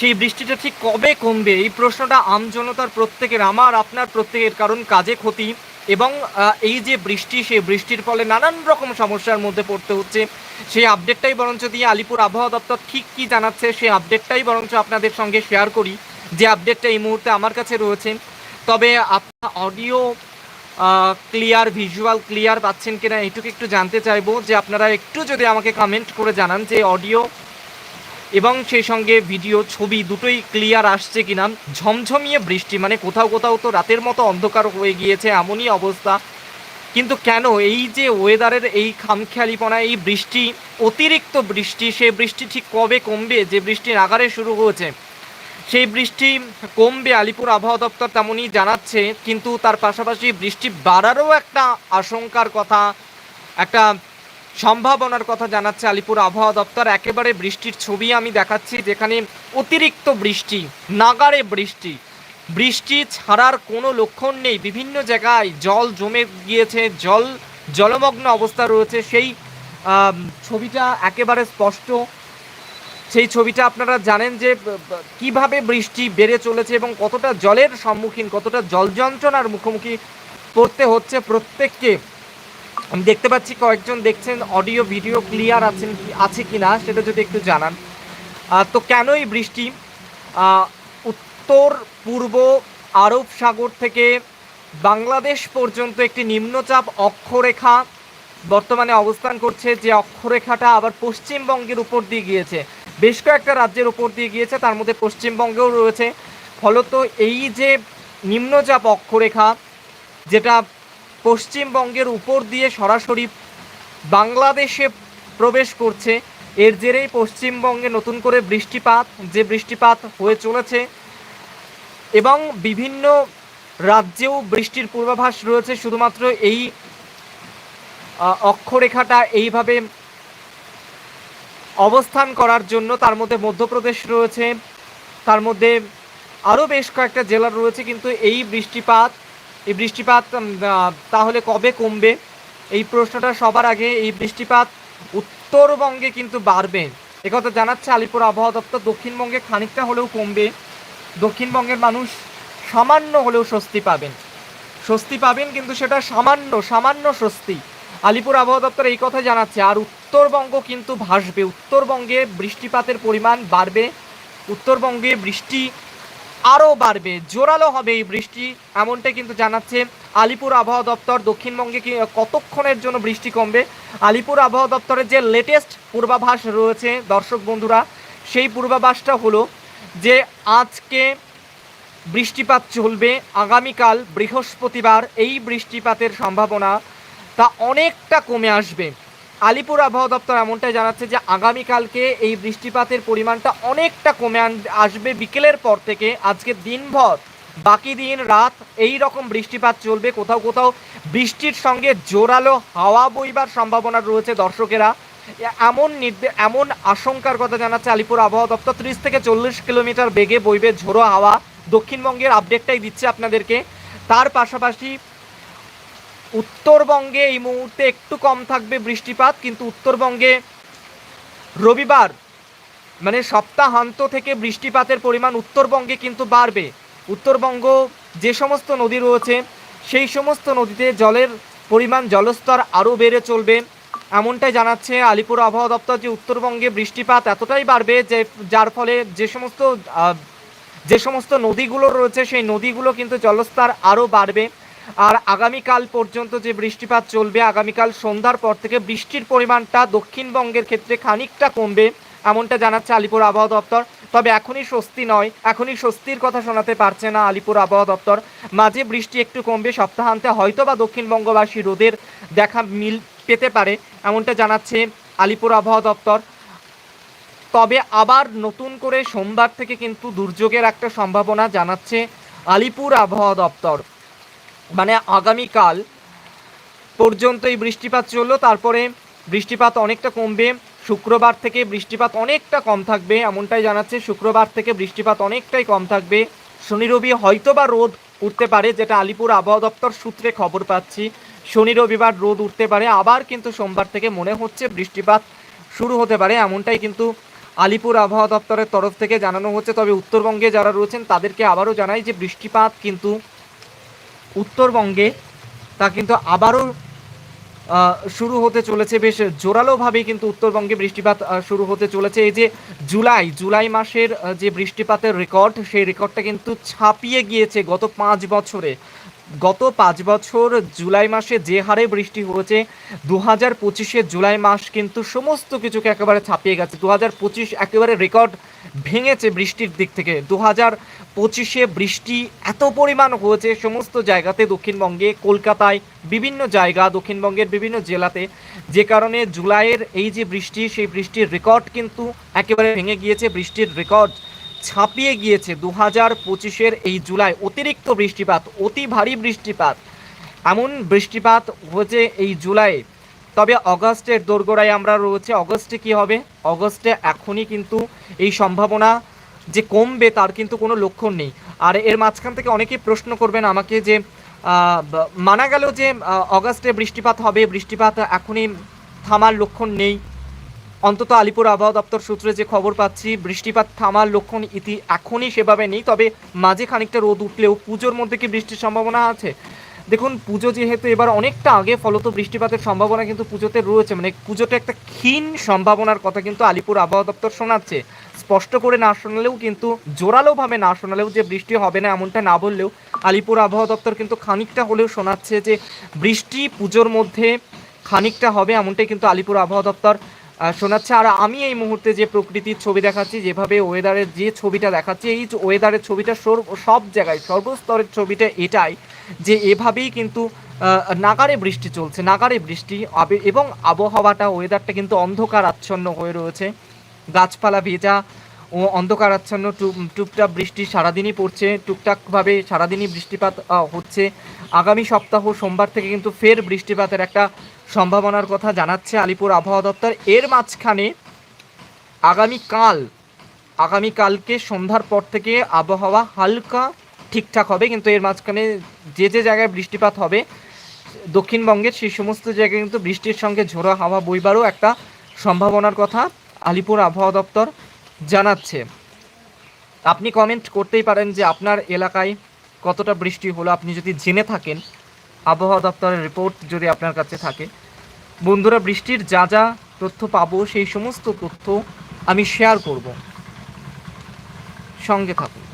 সেই বৃষ্টিটা ঠিক কবে কমবে? এই প্রশ্নটা আমজনতার প্রত্যেকের, আমার, আপনার প্রত্যেকের, কারণ কাজে ক্ষতি। এবং এই যে বৃষ্টি, সেই বৃষ্টির ফলে নানান রকম সমস্যার মধ্যে পড়তে হচ্ছে। সেই আপডেটটাই বরঞ্চ দিয়ে আলিপুর আবহাওয়া দপ্তর ঠিক কী জানাচ্ছে, সেই আপডেটটাই বরঞ্চ আপনাদের সঙ্গে শেয়ার করি। যে আপডেটটা এই মুহূর্তে আমার কাছে রয়েছে। তবে আপনার অডিও ক্লিয়ার ভিজুয়াল ক্লিয়ার পাচ্ছেন কিনা, এটুকু একটু জানতে চাইব যে আপনারা একটু যদি আমাকে কমেন্ট করে জানান যে অডিও এবং সেই সঙ্গে ভিডিও, ছবি দুটোই ক্লিয়ার আসছে কিনা। ঝমঝমিয়ে বৃষ্টি মানে কোথাও কোথাও তো রাতের মতো অন্ধকার হয়ে গিয়েছে, এমনই অবস্থা। কিন্তু কেন এই যে ওয়েদারের এই খামখেয়ালিপনা, এই বৃষ্টি, অতিরিক্ত বৃষ্টি সেই বৃষ্টি ঠিক কবে কমবে? যে বৃষ্টি নাগারে শুরু হয়েছে, সেই বৃষ্টি কমবে আলিপুর আবহাওয়া দপ্তর তেমনই জানাচ্ছে। কিন্তু তার পাশাপাশি বৃষ্টি বাড়ারও একটা আশঙ্কার কথা, একটা সম্ভাবনার কথা জানাচ্ছে আলিপুর আবহাওয়া দপ্তর। একেবারে বৃষ্টির ছবি আমি দেখাচ্ছি, যেখানে অতিরিক্ত বৃষ্টি নাগারে বৃষ্টি। বৃষ্টি ছাড়ার কোনো লক্ষণ নেই। বিভিন্ন জায়গায় জল জমে গিয়েছে, জল জলমগ্ন অবস্থা রয়েছে। সেই ছবিটা একেবারে স্পষ্ট। সেই ছবিটা আপনারা জানেন যে কীভাবে বৃষ্টি বেড়ে চলেছে এবং কতটা জলের সম্মুখীন, কতটা জল যন্ত্রণার মুখোমুখি পড়তে হচ্ছে প্রত্যেককে। আমি দেখতে পাচ্ছি কয়েকজন দেখছেন অডিও ভিডিও ক্লিয়ার আছেন আছে কি না সেটা যদি একটু জানান। তো কেন এই বৃষ্টি? উত্তর, পূর্ব, আরব সাগর থেকে বাংলাদেশ পর্যন্ত একটি নিম্নচাপ অক্ষরেখা বর্তমানে অবস্থান করছে, যে অক্ষরেখাটা আবার পশ্চিমবঙ্গের উপর দিয়ে গিয়েছে। বেশ কয়েকটা রাজ্যের উপর দিয়ে গিয়েছে, তার মধ্যে পশ্চিমবঙ্গেও রয়েছে। ফলত এই যে নিম্নচাপ অক্ষরেখা, যেটা পশ্চিমবঙ্গের উপর দিয়ে সরাসরি বাংলাদেশে প্রবেশ করছে। এর জেরেই পশ্চিমবঙ্গে নতুন করে বৃষ্টিপাত, যে বৃষ্টিপাত হয়ে চলেছে এবং বিভিন্ন রাজ্যেও বৃষ্টির পূর্বাভাস রয়েছে, শুধুমাত্র এই অক্ষরেখাটা এইভাবে অবস্থান করার জন্য। তার মধ্যে মধ্যপ্রদেশ রয়েছে, তার মধ্যে আরও বেশ কয়েকটা জেলা রয়েছে, কিন্তু এই বৃষ্টিপাত এই বৃষ্টিপাত তাহলে কবে কমবে? এই প্রশ্নটা সবার আগে, এই বৃষ্টিপাত উত্তরবঙ্গে কিন্তু বাড়বে। একথা জানাচ্ছে আলিপুর আবহাওয়া দপ্তর। দক্ষিণবঙ্গে খানিকটা হলেও কমবে। দক্ষিণবঙ্গের মানুষ সামান্য হলেও স্বস্তি পাবেন। স্বস্তি পাবেন কিন্তু সেটা সামান্য সামান্য স্বস্তি। আলিপুর আবহাওয়া দপ্তর এই কথা জানাচ্ছে। আর উত্তরবঙ্গ কিন্তু ভাসবে। উত্তরবঙ্গে বৃষ্টিপাতের পরিমাণ বাড়বে। উত্তরবঙ্গে বৃষ্টি আরও বাড়বে, জোরালো হবে এই বৃষ্টি এমনটাই কিন্তু জানাচ্ছে আলিপুর আবহাওয়া দপ্তর। দক্ষিণবঙ্গে কতক্ষণের জন্য বৃষ্টি কমবে? আলিপুর আবহাওয়া দপ্তরের যে লেটেস্ট পূর্বাভাস রয়েছে, দর্শক বন্ধুরা, সেই পূর্বাভাসটা হলো যে আজকে বৃষ্টিপাত চলবে, আগামীকাল বৃহস্পতিবার এই বৃষ্টিপাতের সম্ভাবনা তা অনেকটা কমে আসবে। আলিপুর আবহাওয়া দপ্তর এমনটাই জানাচ্ছে যে আগামীকালকে এই বৃষ্টিপাতের পরিমাণটা অনেকটা কমে আসবে বিকেলের পর থেকে। আজকে দিনভর, বাকি দিন, রাত এই রকম বৃষ্টিপাত চলবে। কোথাও কোথাও বৃষ্টির সঙ্গে জোরালো হাওয়া বইবার সম্ভাবনা রয়েছে দর্শকেরা। এমন এমন আশঙ্কার কথা জানাচ্ছে আলিপুর আবহাওয়া দপ্তর। ত্রিশ থেকে চল্লিশ কিলোমিটার বেগে বইবে ঝোড়ো হাওয়া। দক্ষিণবঙ্গের আপডেটটাই দিচ্ছে আপনাদেরকে। তার পাশাপাশি উত্তরবঙ্গে এই মুহূর্তে একটু কম থাকবে বৃষ্টিপাত, কিন্তু উত্তরবঙ্গে রবিবার মানে সপ্তাহান্ত থেকে বৃষ্টিপাতের পরিমাণ উত্তরবঙ্গে কিন্তু বাড়বে। উত্তরবঙ্গ যে সমস্ত নদী রয়েছে, সেই সমস্ত নদীতে জলের পরিমাণ, জলস্তর আরও বেড়ে চলবে। এমনটাই জানাচ্ছে আলিপুর আবহাওয়া দপ্তর যে উত্তরবঙ্গে বৃষ্টিপাত এতটাই বাড়বে যে, যার ফলে যে সমস্ত যে সমস্ত নদীগুলো রয়েছে, সেই নদীগুলো কিন্তু জলস্তর আরও বাড়বে। আর আগামীকাল পর্যন্ত যে বৃষ্টিপাত চলবে, আগামীকাল সন্ধ্যার পর থেকে বৃষ্টির পরিমাণটা দক্ষিণবঙ্গের ক্ষেত্রে খানিকটা কমবে, এমনটা জানাচ্ছে আলিপুর আবহাওয়া দপ্তর। তবে এখনই স্বস্তি নয়, এখনই স্বস্তির কথা শোনাতে পারছে না আলিপুর আবহাওয়া দপ্তর। মাঝে বৃষ্টি একটু কমবে, সপ্তাহান্তে হয়তো বা দক্ষিণবঙ্গবাসী রোদের দেখা মিল পেতে পারে, এমনটা জানাচ্ছে আলিপুর আবহাওয়া দপ্তর। তবে আবার নতুন করে সোমবার থেকে কিন্তু দুর্যোগের একটা সম্ভাবনা জানাচ্ছে আলিপুর আবহাওয়া দপ্তর। মানে আগামীকাল পর্যন্ত এই বৃষ্টিপাত চলল, তারপরে বৃষ্টিপাত অনেকটা কমবে, শুক্রবার থেকে বৃষ্টিপাত অনেকটা কম থাকবে, এমনটাই জানাচ্ছে, শুক্রবার থেকে বৃষ্টিপাত অনেকটাই কম থাকবে। শনি রবি হয়তো বা রোদ উঠতে পারে, যেটা আলিপুর আবহাওয়া দপ্তর সূত্রে খবর পাচ্ছি। শনি রবিবার রোদ উঠতে পারে, আবার কিন্তু সোমবার থেকে মনে হচ্ছে বৃষ্টিপাত শুরু হতে পারে, এমনটাই কিন্তু আলিপুর আবহাওয়া দপ্তরের তরফ থেকে জানানো হচ্ছে। তবে উত্তরবঙ্গে যারা রয়েছেন, তাদেরকে আবারও জানাই যে বৃষ্টিপাত কিন্তু উত্তরবঙ্গে তা কিন্তু আবারও শুরু হতে চলেছে, বেশ জোরালোভাবেই কিন্তু উত্তরবঙ্গে বৃষ্টিপাত শুরু হতে চলেছে। এই যে জুলাই জুলাই মাসের যে বৃষ্টিপাতের রেকর্ড, সেই রেকর্ডটা কিন্তু ছাপিয়ে গিয়েছে গত পাঁচ বছরে। গত পাঁচ বছর জুলাই মাসে যে হারে বৃষ্টি হয়েছে দু হাজার পঁচিশের জুলাই মাস কিন্তু সমস্ত কিছুকে একেবারে ছাপিয়ে গেছে। দু হাজার পঁচিশ একেবারে রেকর্ড ভেঙেছে বৃষ্টির দিক থেকে। দু হাজার পঁচিশে বৃষ্টি এত পরিমাণ হয়েছে সমস্ত জায়গাতে দক্ষিণবঙ্গে, কলকাতায়, বিভিন্ন জায়গা, দক্ষিণবঙ্গের বিভিন্ন জেলাতে। যে কারণে জুলাইয়ের এই যে বৃষ্টি, সেই বৃষ্টির রেকর্ড কিন্তু একেবারে ভেঙে গিয়েছে। বৃষ্টির রেকর্ড ছাপিয়ে গিয়েছে দু হাজার পঁচিশের এই জুলাই অতিরিক্ত বৃষ্টিপাত, অতি ভারী বৃষ্টিপাত। এমন বৃষ্টিপাত হয়েছে এই জুলাই। তবে অগস্টের দোরগোড়ায় আমরা রয়েছে, অগস্টে কি হবে? অগস্টে এখনই কিন্তু এই সম্ভাবনা যে কমবে তার কিন্তু কোনো লক্ষণ নেই। আর এর মাঝখান থেকে অনেকেই প্রশ্ন করবেন আমাকে যে মানা গেল যে অগাস্টে বৃষ্টিপাত হবে, বৃষ্টিপাত এখনই থামার লক্ষণ নেই। অন্তত আলিপুর আবহাওয়া দপ্তর সূত্রে যে খবর পাচ্ছি, বৃষ্টিপাত থামার লক্ষণ ইতি এখনই সেভাবে নেই, তবে মাঝে খানিকটা রোদ উঠলেও পুজোর মধ্যে কি বৃষ্টির সম্ভাবনা আছে? দেখুন, পুজো যেহেতু এবার অনেকটা আগে, ফলত বৃষ্টিপাতের সম্ভাবনা কিন্তু পুজোতে রয়েছে। মানে পুজোতে একটা ক্ষীণ সম্ভাবনার কথা কিন্তু আলিপুর আবহাওয়া দপ্তর শোনাচ্ছে। স্পষ্ট করে না শোনালেও কিন্তু, জোরালোভাবে না শোনালেও যে বৃষ্টি হবে না এমনটা না বললেও আলিপুর আবহাওয়া দপ্তর কিন্তু খানিকটা হলেও শোনাচ্ছে যে, বৃষ্টি পুজোর মধ্যে খানিকটা হবে এমনটাই কিন্তু আলিপুর আবহাওয়া দপ্তর শোনাচ্ছে, আর আমি এই মুহূর্তে যে প্রকৃতির ছবি দেখাচ্ছি, যেভাবে ওয়েদারের যে ছবিটা দেখাচ্ছি, এই ওয়েদারের ছবিটা সব জায়গায়, সর্বস্তরের ছবিটা এটাই যে এভাবেই কিন্তু নাগারে বৃষ্টি চলছে, নাগারে বৃষ্টি এবং আবহাওয়াটা ওয়েদারটা কিন্তু অন্ধকার আচ্ছন্ন হয়ে রয়েছে। গাছপালা ভেজা ও অন্ধকার আচ্ছন্ন টুপ- টুপটাপ বৃষ্টি সারাদিনই পড়ছে, টুকটাকভাবে সারাদিনই বৃষ্টিপাত হচ্ছে। আগামী সপ্তাহ সোমবার থেকে কিন্তু ফের বৃষ্টিপাতের একটা সম্ভাবনার কথা জানাচ্ছে আলিপুর আবহাওয়া দপ্তর। এর মাঝখানে আগামীকাল আগামীকালকে সন্ধ্যার পর থেকে আবহাওয়া হালকা ঠিকঠাক হবে, কিন্তু এর মাঝখানে যে যে জায়গায় বৃষ্টিপাত হবে, দক্ষিণবঙ্গের সেই সমস্ত জায়গায় কিন্তু বৃষ্টির সঙ্গে ঝোড়ো হাওয়া বইবারও একটা সম্ভাবনার কথা আলিপুর আবহাওয়া দপ্তর জানাচ্ছে। আপনি কমেন্ট করতেই পারেন যে আপনার এলাকায় কতটা বৃষ্টি হলো, আপনি যদি জেনে থাকেন। আবহাওয়া দপ্তরের রিপোর্ট যদি আপনার কাছে থাকে। বন্ধুরা, বৃষ্টির যা যা তথ্য পাবো, সেই সমস্ত তথ্য আমি শেয়ার করব। সঙ্গে থাকুন।